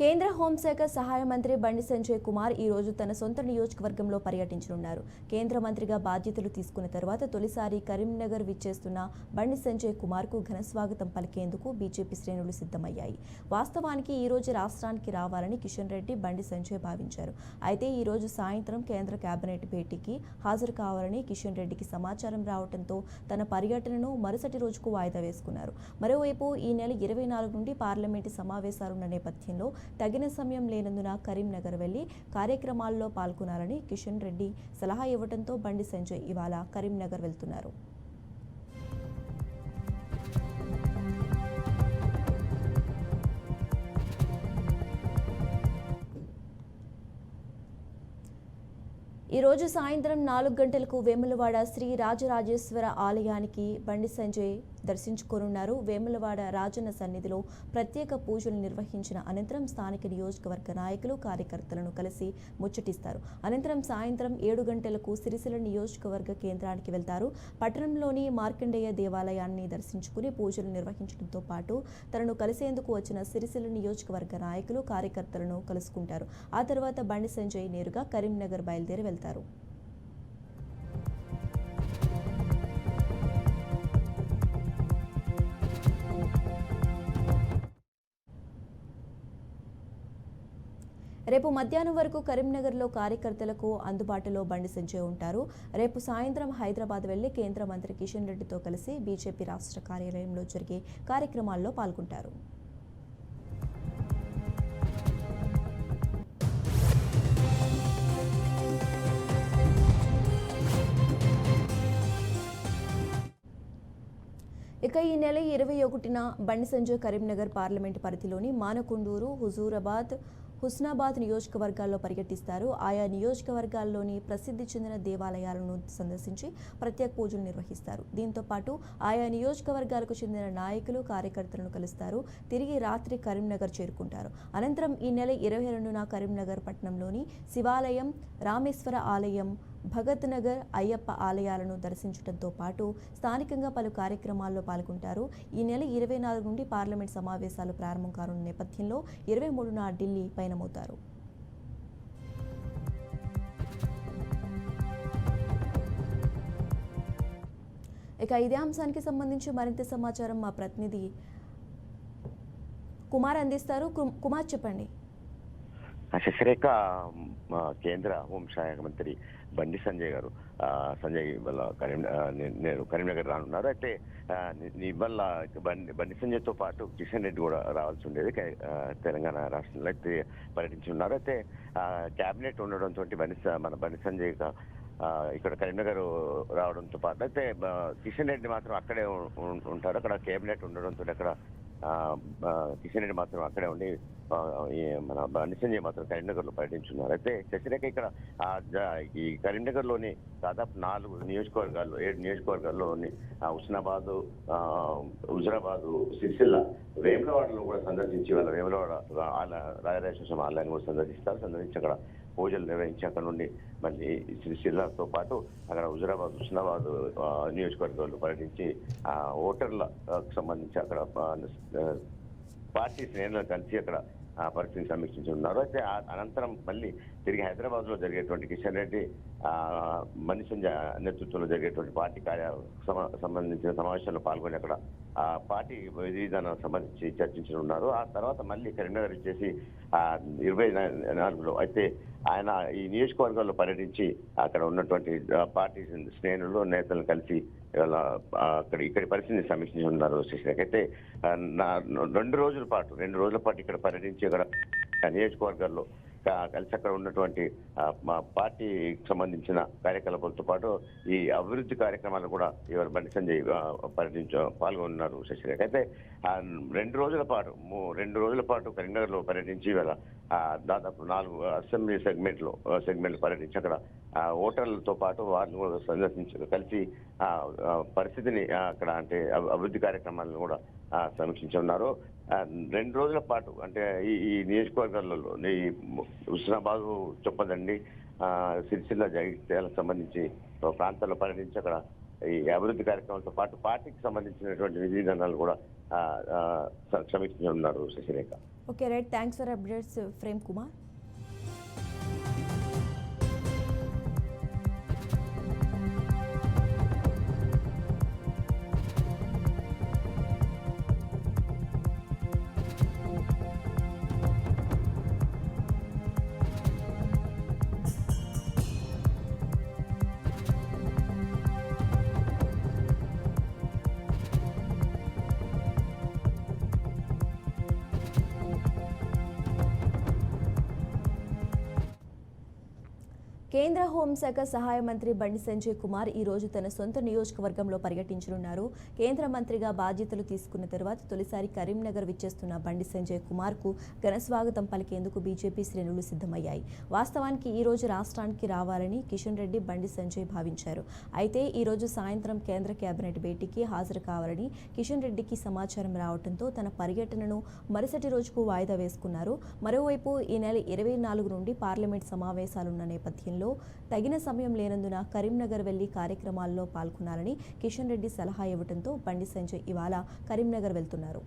కేంద్ర హోంశాఖ సహాయ మంత్రి బండి సంజయ్ కుమార్ ఈ రోజు తన సొంత నియోజకవర్గంలో పర్యటించనున్నారు. కేంద్ర మంత్రిగా బాధ్యతలు తీసుకున్న తర్వాత తొలిసారి కరీంనగర్ విచ్చేస్తున్న బండి సంజయ్ కుమార్కు ఘనస్వాగతం ఘన స్వాగతం పలికేందుకు బీజేపీ శ్రేణులు సిద్ధమయ్యాయి. వాస్తవానికి ఈ రోజు రాష్ట్రానికి రావాలని కిషన్ రెడ్డి బండి సంజయ్ భావించారు. అయితే ఈ రోజు సాయంత్రం కేంద్ర కేబినెట్ భేటీకి హాజరు కావాలని కిషన్ రెడ్డికి సమాచారం రావడంతో తన పర్యటనను మరుసటి రోజుకు వాయిదా వేసుకున్నారు. మరోవైపు ఈ నెల ఇరవై నాలుగు నుండి పార్లమెంటు సమావేశాలున్న నేపథ్యంలో తగిన సమయం లేనందున కరీంనగర్ వెళ్ళి కార్యక్రమాల్లో పాల్గొనాలని కిషన్ రెడ్డి సలహా ఇవ్వడంతో బండి సంజయ్ ఇవాళ కరీంనగర్ వెళ్తున్నారు. ఈ రోజు సాయంత్రం నాలుగు గంటలకు వేములవాడ శ్రీ రాజరాజేశ్వర ఆలయానికి బండి సంజయ్ దర్శించుకోనున్నారు. వేములవాడ రాజన్న సన్నిధిలో ప్రత్యేక పూజలు నిర్వహించిన అనంతరం స్థానిక నియోజకవర్గ నాయకులు కార్యకర్తలను కలిసి ముచ్చటిస్తారు. అనంతరం సాయంత్రం ఏడు గంటలకు సిరిసిల్ల నియోజకవర్గ కేంద్రానికి వెళ్తారు. పట్టణంలోని మార్కండేయ దేవాలయాన్ని దర్శించుకుని పూజలు నిర్వహించడంతో పాటు తనను కలిసేందుకు వచ్చిన సిరిసిల్ల నియోజకవర్గ నాయకులు కార్యకర్తలను కలుసుకుంటారు. ఆ తర్వాత బండి సంజయ్ నేరుగా కరీంనగర్ బయలుదేరి వెళ్తారు. రేపు మధ్యాహ్నం వరకు కరీంనగర్లో కార్యకర్తలకు అందుబాటులో బండి సంజయ్ ఉంటారు. రేపు సాయంత్రం హైదరాబాద్ వెళ్ళి కేంద్ర మంత్రి కిషన్ రెడ్డితో కలిసి బీజేపీ రాష్ట్ర కార్యాలయంలో జరిగే కార్యక్రమాల్లో పాల్గొంటారు. ఇక ఈ నెల ఇరవై ఒకటిన బండి సంజయ్ కరీంనగర్ పార్లమెంటు పరిధిలోని మానకొండూరు హుజూరాబాద్ హుస్నాబాద్ నియోజకవర్గాల్లో పర్యటిస్తారు. ఆయా నియోజకవర్గాల్లోని ప్రసిద్ధి చెందిన దేవాలయాలను సందర్శించి ప్రత్యేక పూజలు నిర్వహిస్తారు. దీంతో పాటు ఆయా నియోజకవర్గాలకు చెందిన నాయకులు కార్యకర్తలను కలుస్తారు. తిరిగి రాత్రి కరీంనగర్ చేరుకుంటారు. అనంతరం ఈ నెల ఇరవై రెండున కరీంనగర్ పట్టణంలోని శివాలయం రామేశ్వర ఆలయం భగత్ నగర్ అయ్యప్ప ఆలయాలను దర్శించడంతో పాటు స్థానికంగా పలు కార్యక్రమాల్లో పాల్గొంటారు. ఈ నెల ఇరవై నాలుగు నుండి పార్లమెంట్ సమావేశాలు ప్రారంభం కానున్న నేపథ్యంలో ఇరవై మూడున ఢిల్లీ పయనమవుతారు. ఇక ఇదే అంశానికి సంబంధించి మరింత సమాచారం మా ప్రతినిధి కుమార్ అందిస్తారు. కుమార్ చెప్పండి. శశిరేఖ మా కేంద్ర హోంశాఖ మంత్రి బండి సంజయ్ గారు సంజయ్ వల్ల కరీంనగర్ నేను కరీంనగర్ రానున్నారు. అయితే ఇవాళ బండి బండి సంజయ్తో పాటు కిషన్ రెడ్డి కూడా రావాల్సి ఉండేది. తెలంగాణ రాష్ట్రంలో అయితే పర్యటించి ఉన్నారు. అయితే క్యాబినెట్ ఉండడంతో బండి మన బండి సంజయ్ ఇక్కడ కరీంనగర్ రావడంతో పాటు అయితే కిషన్ రెడ్డి మాత్రం అక్కడే ఉంటారు. అక్కడ కేబినెట్ ఉండడంతో అక్కడ కిషన్ రెడ్డి మాత్రం అక్కడే ఉండి మన బండి మాత్రం కరీంనగర్లో పర్యటించున్నారు అయితే శశిరేఖ ఇక్కడ ఈ కరీంనగర్లోని దాదాపు నాలుగు నియోజకవర్గాల్లో ఏడు నియోజకవర్గాల్లోని హుస్నాబాదు హుస్నాబాద్ సిరిసిల్ల వేములవాడలో కూడా సందర్శించి వాళ్ళ వేములవాడ ఆల- రాజరాజేశ్వర స్వామి ఆలయాన్ని కూడా సందర్శిస్తారు. సందర్శించి అక్కడ పూజలు నిర్వహించి అక్కడ నుండి మళ్ళీ సిరిసిల్లతో పాటు అక్కడ హుజరాబాద్ హుస్నాబాద్ నియోజకవర్గాల్లో పర్యటించి ఓటర్లకు సంబంధించి అక్కడ పార్టీ శ్రేణులను కలిసి అక్కడ ఆ పరిస్థితిని సమీక్షించి ఉన్నారు అయితే అనంతరం మళ్ళీ తిరిగి హైదరాబాద్లో జరిగేటువంటి కిషన్ రెడ్డి ఆ నేతృత్వంలో జరిగేటువంటి పార్టీ కార్య సంబంధించిన సమావేశంలో పాల్గొని అక్కడ ఆ పార్టీ విధానం సంబంధించి చర్చించి ఉన్నారు ఆ తర్వాత మళ్ళీ కరీంనగర్ ఇచ్చేసి ఆ ఇరవై నాలుగులో అయితే ఆయన ఈ నియోజకవర్గాల్లో పర్యటించి అక్కడ ఉన్నటువంటి పార్టీ శ్రేణులు నేతలను కలిసి అక్కడ ఇక్కడి పరిస్థితిని సమీక్షించున్నారు శశిరేఖ. అయితే నా రెండు రోజుల పాటు రెండు రోజుల పాటు ఇక్కడ పర్యటించి అక్కడ నియోజకవర్గాల్లో కలిసి అక్కడ ఉన్నటువంటి మా పార్టీకి సంబంధించిన కార్యకలాపాలతో పాటు ఈ అభివృద్ధి కార్యక్రమాలు కూడా ఎవరు బండి సంజయ్ పర్యటించ పాల్గొన్నారు శశిరేఖ. అయితే రెండు రోజుల పాటు మూ- రెండు రోజుల పాటు కరీంనగర్లో పర్యటించి ఇవాళ దాదాపు నాలుగు అసెంబ్లీ సెగ్మెంట్లో సెగ్మెంట్లు పర్యటించి అక్కడ ఓటర్లతో పాటు వారిని కూడా సందర్శించారు కలిసి పరిస్థితిని అక్కడ అంటే అభివృద్ధి కార్యక్రమాలను కూడా సమీక్షించున్నారు రెండు రోజుల పాటు అంటే ఈ ఈ నియోజకవర్గాలలో ఈ హుస్నాబాద్ చొప్పదండి సిరిసిల్ల జగిత్యాలకు సంబంధించి ప్రాంతాల్లో పర్యటించి అక్కడ ఈ అభివృద్ధి కార్యక్రమాలతో పాటు పార్టీకి సంబంధించినటువంటి విధి విధానాలు కూడా సమీక్షించి ఉన్నారు సమీక్షించనున్నారు Sasirekha. Okay right thanks for updates Prem Kumar కేంద్ర హోంశాఖ సహాయ మంత్రి బండి సంజయ్ కుమార్ ఈ రోజు తన సొంత నియోజకవర్గంలో పర్యటించనున్నారు. కేంద్ర మంత్రిగా బాధ్యతలు తీసుకున్న తర్వాత తొలిసారి కరీంనగర్ విచ్చేస్తున్న బండి సంజయ్ కుమార్కు ఘనస్వాగతం పలికేందుకు బీజేపీ శ్రేణులు సిద్ధమయ్యాయి. వాస్తవానికి ఈ రోజు రాష్ట్రానికి రావాలని కిషన్ రెడ్డి బండి సంజయ్ భావించారు. అయితే ఈరోజు సాయంత్రం కేంద్ర కేబినెట్ భేటీకి హాజరు కావాలని కిషన్ రెడ్డికి సమాచారం రావడంతో తన పర్యటనను మరుసటి రోజుకు వాయిదా వేసుకున్నారు. మరోవైపు ఈ నెల ఇరవై నాలుగు నుండి పార్లమెంట్ సమావేశాలున్న నేపథ్యంలో తగిన సమయం లేనందున కరీంనగర్ వెళ్ళి కార్యక్రమాల్లో పాల్గొనాలని కిషన్ రెడ్డి సలహా ఇవ్వడంతో బండి సంజయ్ ఇవాళ కరీంనగర్ వెళ్తున్నారు.